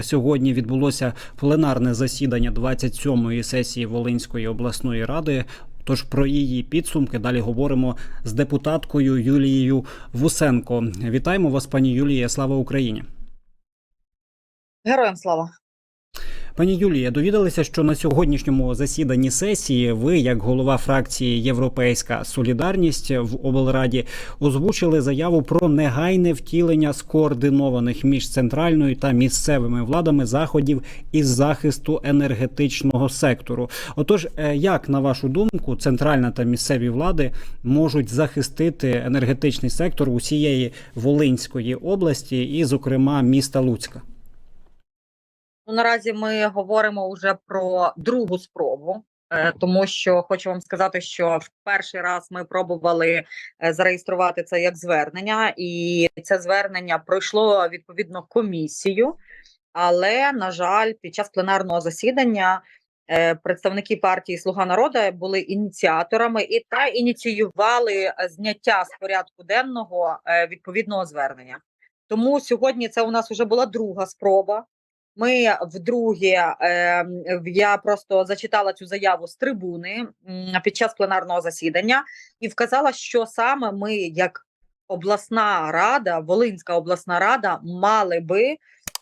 Сьогодні відбулося пленарне засідання 27-ї сесії Волинської обласної ради. Тож про її підсумки далі говоримо з депутаткою Юлією Вусенко. Вітаємо вас, пані Юлія. Слава Україні! Героям слава. Пані Юлія, довідалися, що на сьогоднішньому засіданні сесії ви, як голова фракції Європейська Солідарність в облраді, озвучили заяву про негайне втілення скоординованих між центральною та місцевими владами заходів із захисту енергетичного сектору. Отож, е, як на вашу думку, центральна та місцеві влади можуть захистити енергетичний сектор усієї Волинської області, і, зокрема, міста Луцька? Ну, наразі ми говоримо вже про другу спробу, е, тому що хочу вам сказати, що в перший раз ми пробували е, зареєструвати це як звернення, і це звернення пройшло відповідно комісію. Але на жаль, під час пленарного засідання е, представники партії Слуга народу були ініціаторами і та ініціювали зняття з порядку денного відповідного звернення. Тому сьогодні це у нас вже була друга спроба. Ми вдруге е, я просто зачитала цю заяву з трибуни під час пленарного засідання і вказала, що саме ми, як обласна рада, Волинська обласна рада, мали би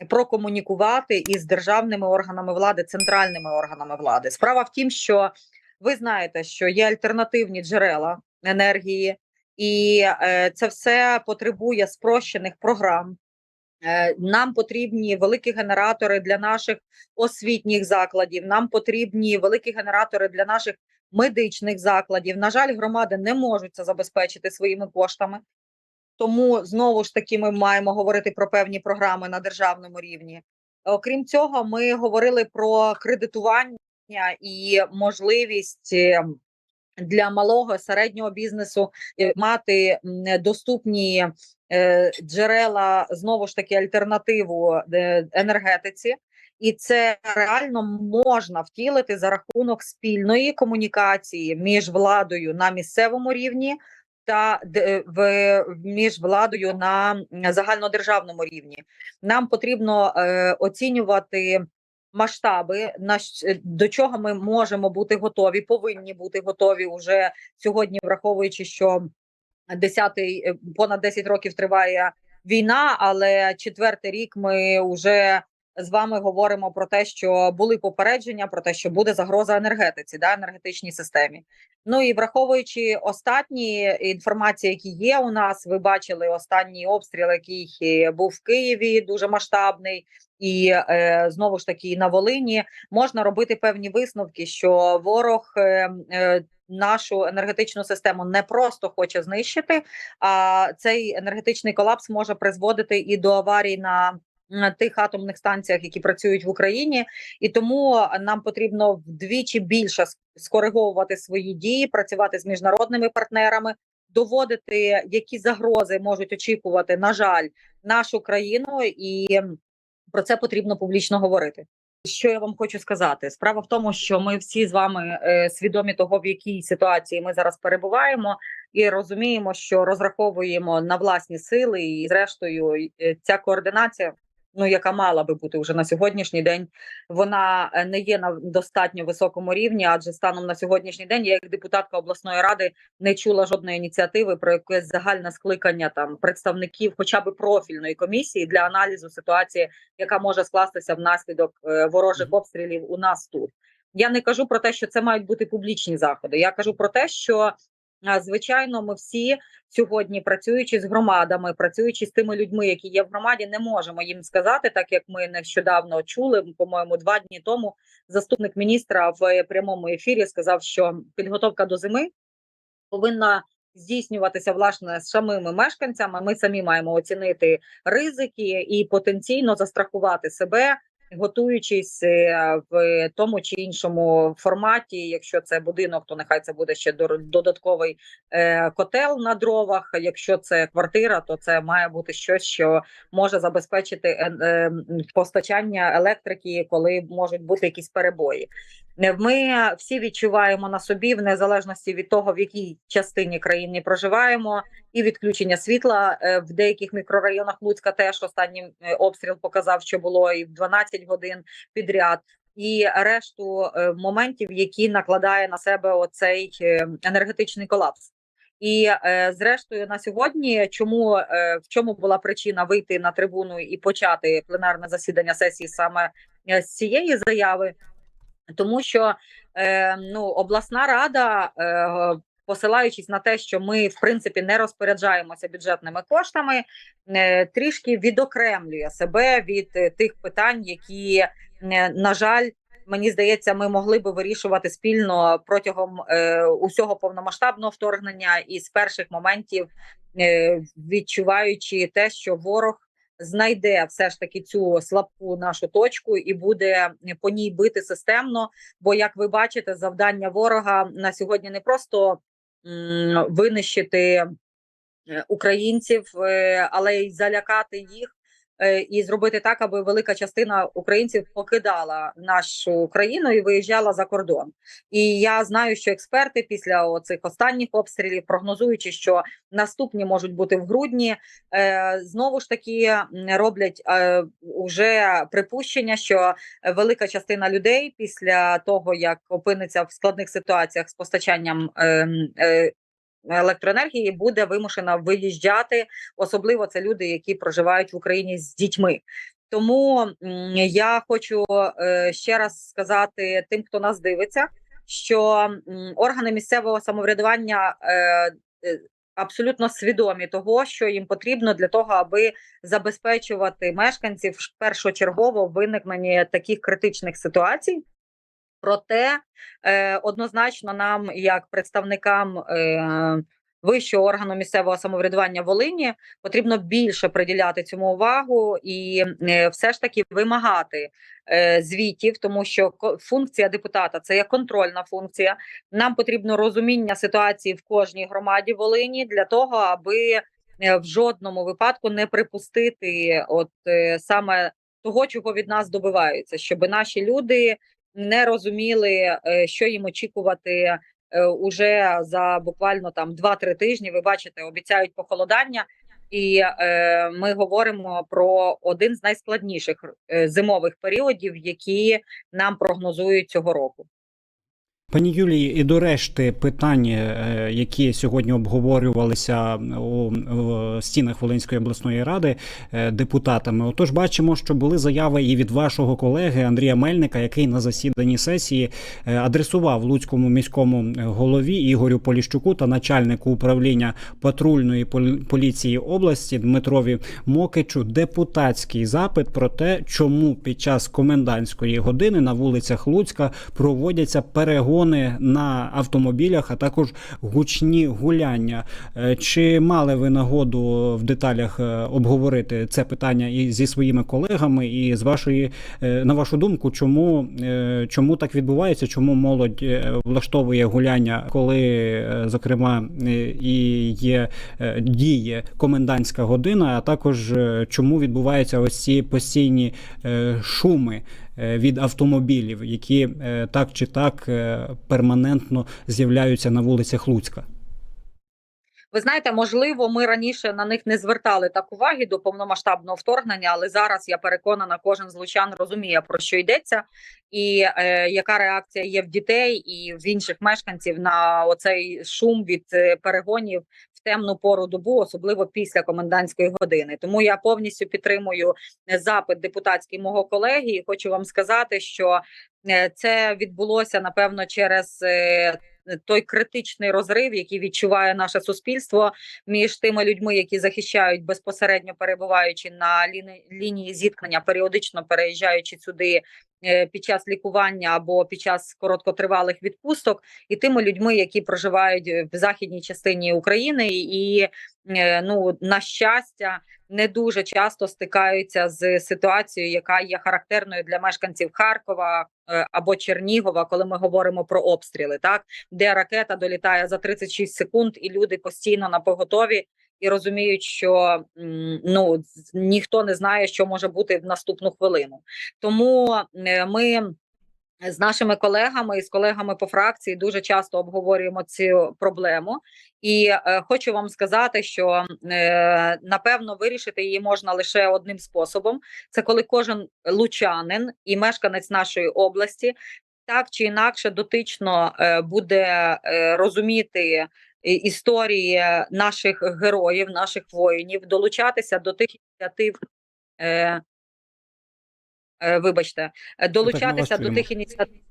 прокомунікувати із державними органами влади, центральними органами влади. Справа в тім, що ви знаєте, що є альтернативні джерела енергії, і е, це все потребує спрощених програм. Е, Нам потрібні великі генератори для наших освітніх закладів. Нам потрібні великі генератори для наших медичних закладів. На жаль, громади не можуть це забезпечити своїми коштами. Тому знову ж таки ми маємо говорити про певні програми на державному рівні. Окрім цього, ми говорили про кредитування і можливість е, для малого середнього бізнесу е, мати доступні джерела знову ж таки альтернативу е, енергетиці, і це реально можна втілити за рахунок спільної комунікації між владою на місцевому рівні та в між владою на загальнодержавному рівні. Нам потрібно е, оцінювати масштаби, на до чого ми можемо бути готові, повинні бути готові уже сьогодні, враховуючи, що десятий е, понад 10 років триває війна, але четвертий рік ми вже з вами говоримо про те, що були попередження про те, що буде загроза енергетиці, да, енергетичній системі. Ну і враховуючи останні інформації, які є у нас, ви бачили останній обстріл, який е, був в Києві, дуже масштабний, і е, знову ж таки на Волині можна робити певні висновки, що ворог. Е, е, Нашу енергетичну систему не просто хоче знищити, а цей енергетичний колапс може призводити і до аварій на тих атомних станціях, які працюють в Україні, і тому нам потрібно вдвічі більше скориговувати свої дії, працювати з міжнародними партнерами, доводити, які загрози можуть очікувати, на жаль, нашу країну, і про це потрібно публічно говорити. Що я вам хочу сказати? Справа в тому, що ми всі з вами е, свідомі того, в якій ситуації ми зараз перебуваємо, і розуміємо, що розраховуємо на власні сили, і зрештою е, ця координація, ну яка мала би бути вже на сьогоднішній день, вона е, не є на достатньо високому рівні, адже станом на сьогоднішній день я як депутатка обласної ради не чула жодної ініціативи про якесь загальне скликання там представників, хоча б профільної комісії для аналізу ситуації, яка може скластися внаслідок е, ворожих обстрілів у нас тут. Я не кажу про те, що це мають бути публічні заходи. Я кажу про те, що звичайно, ми всі сьогодні, працюючи з громадами, працюючи з тими людьми, які є в громаді, не можемо їм сказати, так як ми нещодавно чули. По-моєму, два дні тому заступник міністра в прямому ефірі сказав, що підготовка до зими повинна здійснюватися власне з самими мешканцями. Ми самі маємо оцінити ризики і потенційно застрахувати себе. Готуючись е, в тому чи іншому форматі, якщо це будинок, то нехай це буде ще додатковий е, котел на дровах. Якщо це квартира, то це має бути щось, що може забезпечити е, постачання електрики, коли можуть бути якісь перебої. Ми всі відчуваємо на собі, в незалежності від того, в якій частині країни проживаємо, і відключення світла е, в деяких мікрорайонах Луцька теж останній е, обстріл показав, що було і в 12 годин підряд. І решту е, моментів, які накладає на себе оцей енергетичний колапс. І зрештою, на сьогодні, чому в чому була причина вийти на трибуну і почати пленарне засідання сесії саме з цієї заяви, тому що е, ну обласна рада. Е, Посилаючись на те, що ми в принципі не розпоряджаємося бюджетними коштами, е, трішки відокремлює себе від е, тих питань, які е, на жаль, мені здається, ми могли би вирішувати спільно протягом усього повномасштабного вторгнення і з перших моментів, відчуваючи те, що ворог знайде все ж таки цю слабку нашу точку і буде по ній бити системно. Бо, як ви бачите, завдання ворога на сьогодні не просто винищити е, українців, е, але й залякати їх. Е, І зробити так, аби велика частина українців покидала нашу країну і виїжджала за кордон. І я знаю, що експерти після цих останніх обстрілів, прогнозуючи, що наступні можуть бути в грудні, е, знову ж таки роблять е, уже припущення, що велика частина людей після того, як опиниться в складних ситуаціях з постачанням ем, електроенергії, буде вимушена виїжджати. Особливо це люди, які проживають в Україні з дітьми. Тому я хочу е, ще раз сказати тим, хто нас дивиться, що органи місцевого самоврядування е, е, абсолютно свідомі того, що їм потрібно для того, аби забезпечувати мешканців першочергово в виникненні таких критичних ситуацій. Проте е, однозначно нам, як представникам е, вищого органу місцевого самоврядування Волині, потрібно більше приділяти цьому увагу і е, все ж таки вимагати звітів, тому що функція депутата це є контрольна функція. Нам потрібно розуміння ситуації в кожній громаді Волині для того, аби в жодному випадку не припустити, от саме того, чого від нас добиваються, щоб наші люди не розуміли, е, що їм очікувати е, уже за буквально там 2-3 тижні. Ви бачите, обіцяють похолодання, і е, ми говоримо про один з найскладніших зимових періодів, які нам прогнозують цього року. Пані Юлії, і до решти питань, е, які сьогодні обговорювалися у стінах Волинської обласної ради е, депутатами. Отож, бачимо, що були заяви і від вашого колеги Андрія Мельника, який на засіданні сесії е, адресував Луцькому міському голові Ігорю Поліщуку та начальнику управління патрульної пол- поліції області Дмитрові Мокичу депутатський запит про те, чому під час комендантської години на вулицях Луцька проводяться перегони на автомобілях, а також гучні гуляння. Е, Чи мали ви нагоду в деталях е, обговорити це питання і зі своїми колегами, і з вашої е, на вашу думку, чому, чому так відбувається? Чому молодь влаштовує гуляння, коли, зокрема, і є діє комендантська година, а також чому відбуваються ось ці постійні шуми від автомобілів, які е, так чи так е, перманентно з'являються на вулицях Луцька? Ви знаєте, можливо, ми раніше на них не звертали так уваги до повномасштабного вторгнення, але зараз я переконана, кожен з лучан розуміє про що йдеться, і е, яка реакція є в дітей і в інших мешканців на оцей шум від е, перегонів темну пору добу, особливо після комендантської години. Тому я повністю підтримую е, запит депутатський мого колеги. І хочу вам сказати, що е, це відбулося напевно через. е, той критичний розрив, який відчуває наше суспільство між тими людьми, які захищають безпосередньо перебуваючи на лінії зіткнення, періодично переїжджаючи сюди під час лікування або під час короткотривалих відпусток, і тими людьми, які проживають в західній частині України, і е, ну на щастя. Не дуже часто стикаються з ситуацією, яка є характерною для мешканців Харкова е, або Чернігова, коли ми говоримо про обстріли, так де ракета долітає за 36 секунд, і люди постійно на поготові і розуміють, що ну ніхто не знає, що може бути в наступну хвилину. Тому е, ми з нашими колегами і з колегами по фракції дуже часто обговорюємо цю проблему, і е, хочу вам сказати, що е, напевно вирішити її можна лише одним способом: це коли кожен лучанин і мешканець нашої області так чи інакше дотично е, буде е, розуміти історії наших героїв, наших воїнів, долучатися до тих ініціатив. Е, е, вибачте, е, долучатися до тих ініціатив,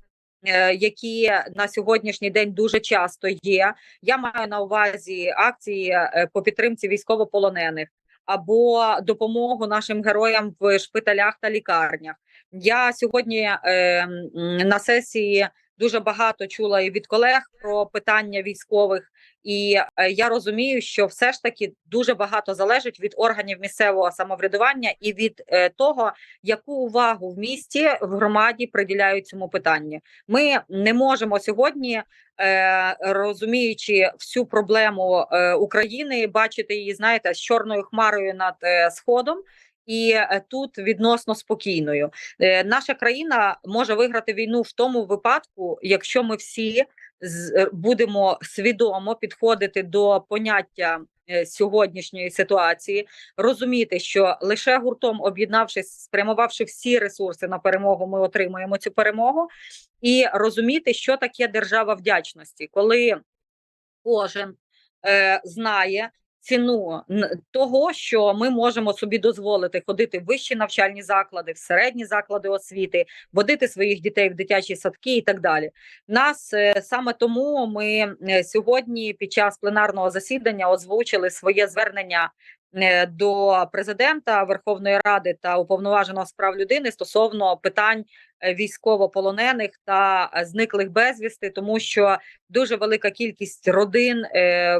е, які на сьогоднішній день дуже часто є. Я маю на увазі акції по підтримці військовополонених або допомогу нашим героям в шпиталях та лікарнях. Я сьогодні е, на сесії дуже багато чула і від колег про питання військових, і е, я розумію, що все ж таки дуже багато залежить від органів місцевого самоврядування і від е, того, яку увагу в місті в громаді приділяють цьому питанню. Ми не можемо сьогодні, е, розуміючи всю проблему України, бачити її, знаєте, з чорною хмарою над сходом. І е, тут відносно спокійною Е, наша країна може виграти війну в тому випадку, якщо ми всі е, будемо свідомо підходити до поняття сьогоднішньої ситуації, розуміти, що лише гуртом об'єднавшись, спрямувавши всі ресурси на перемогу, ми отримаємо цю перемогу, і розуміти, що таке держава вдячності, коли кожен знає. Ціну того, що ми можемо собі дозволити ходити в вищі навчальні заклади, в середні заклади освіти, водити своїх дітей в дитячі садки і так далі. Нас е, саме тому ми е, сьогодні під час пленарного засідання озвучили своє звернення е, до президента Верховної Ради та уповноваженого з прав людини стосовно питань військовополонених та зниклих безвісти, тому що дуже велика кількість родин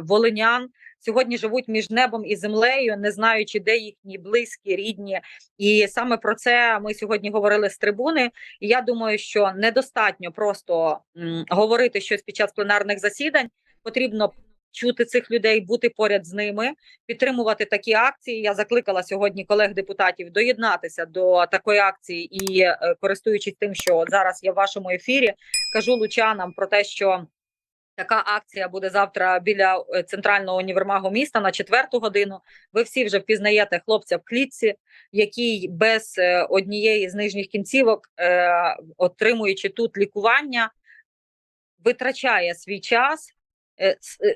волинян сьогодні живуть між небом і землею, не знаючи, де їхні близькі, рідні. І саме про це ми сьогодні говорили з трибуни. І я думаю, що недостатньо просто м, говорити щось під час пленарних засідань. Потрібно чути цих людей, бути поряд з ними, підтримувати такі акції. Я закликала сьогодні колег-депутатів доєднатися до такої акції і, е, користуючись тим, що зараз я в вашому ефірі, кажу лучанам про те, що. Така акція буде завтра біля е, центрального універмагу міста на четверту годину. Ви всі вже впізнаєте хлопця в клітці, який без е, однієї з нижніх кінцівок, е, отримуючи тут лікування, витрачає свій час,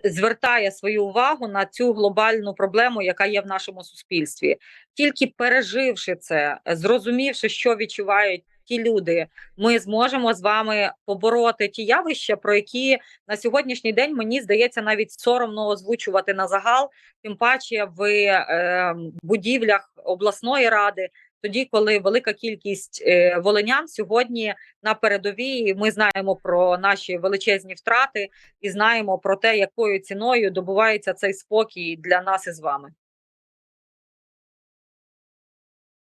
звертає свою увагу на цю глобальну проблему, яка є в нашому суспільстві. Тільки переживши це, зрозумівши, що відчувають ті люди, ми зможемо з вами побороти ті явища, про які на сьогоднішній день мені здається навіть соромно озвучувати на загал, тим паче в е, будівлях обласної ради. Тоді, коли велика кількість е, волинян сьогодні на передовій, ми знаємо про наші величезні втрати і знаємо про те, якою ціною добувається цей спокій для нас із вами.